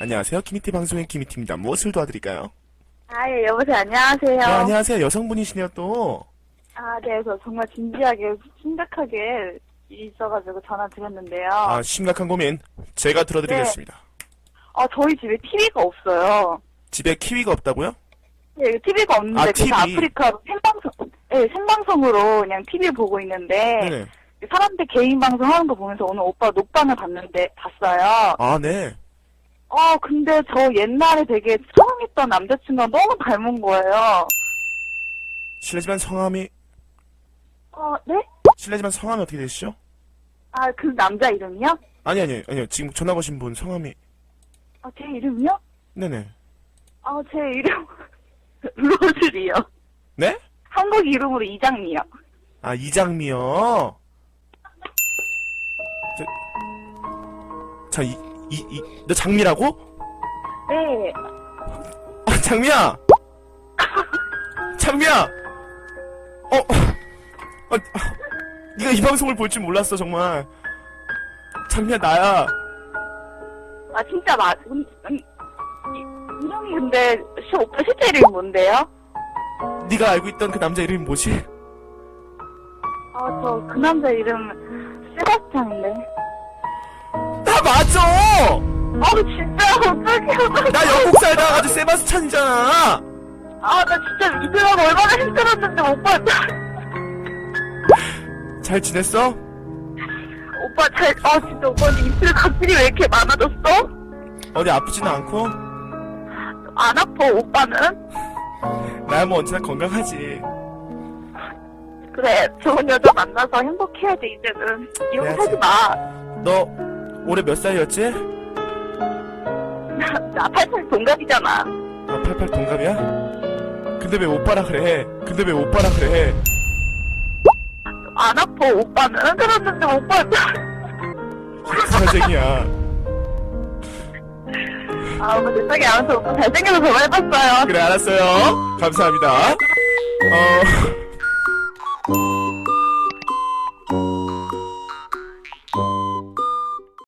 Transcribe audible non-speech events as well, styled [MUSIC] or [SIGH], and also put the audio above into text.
안녕하세요. 키미티 방송의 키미티입니다. 무엇을 도와드릴까요? 아, 예, 여보세요. 안녕하세요. 네, 안녕하세요. 여성분이시네요, 또. 아, 네, 저 정말 진지하게, 심각하게 일이 있어가지고 전화 드렸는데요. 아, 심각한 고민. 제가 들어드리겠습니다. 어, 저희 집에 TV가 없어요. 집에 키위가 없다고요? 네, TV가 없는데, 아, 그래서 TV. 아프리카 생방송, 네, 생방송으로 그냥 TV 보고 있는데, 네네. 사람들 개인 방송 하는 거 보면서 오늘 오빠 녹방을 봤는데, 봤어요. 아, 네. 어, 근데 저 옛날에 되게 사랑했던 남자친구가 너무 닮은 거예요. 실례지만 성함이, 어, 네? 실례지만 성함이 어떻게 되시죠? 아, 그 남자 이름이요? 아니, 아니, 아니요. 지금 전화 거신 분 성함이, 아, 제 이름이요? 네네. 아, 제 이름, [LAUGHS] 로즈리요. 네? 한국 이름으로 이장미요. 아, 이장미요. 저, 자, 이, 이, 이, 너 장미라고? 네. 아, 장미야! 장미야! 어, 어, 아, 네가 이 방송을 볼 줄 몰랐어, 정말. 장미야, 나야. 아, 진짜 맞, 음, 음, 이- 이름이 근데, 시, 오빠 실제 이름이 뭔데요? 네가 알고 있던 그 남자 이름이 뭐지? 아, 저, 그 남자 이름, 세바스찬인데. 아, 진짜, 어떡해요. 나 영국 살다 와가지고 세바스찬이잖아! 아, 나 진짜 믿으려고 얼마나 힘들었는데, 오빠, 잘 지냈어? 오빠 잘, 아, 진짜 오빠한테 입술 각질이 왜 이렇게 많아졌어? 어디 아프지는 않고? 안 아파, 오빠는? 나야 뭐 언제나 건강하지. 그래, 좋은 여자 만나서 행복해야지, 이제는. 이혼 그래야지. 하지 마. 너 올해 몇 살이었지? 나, 나88 동갑이잖아. 아, 88 동갑이야? 근데 왜 오빠라 그래? 근데 왜 오빠라 그래? 안 아파, 오빠는? 그랬는데, 오빠, 사생이야. 아, 오빠 세상에 아무튼 오빠 잘생겨서 전화해봤어요. 그래, 알았어요. 감사합니다. 어,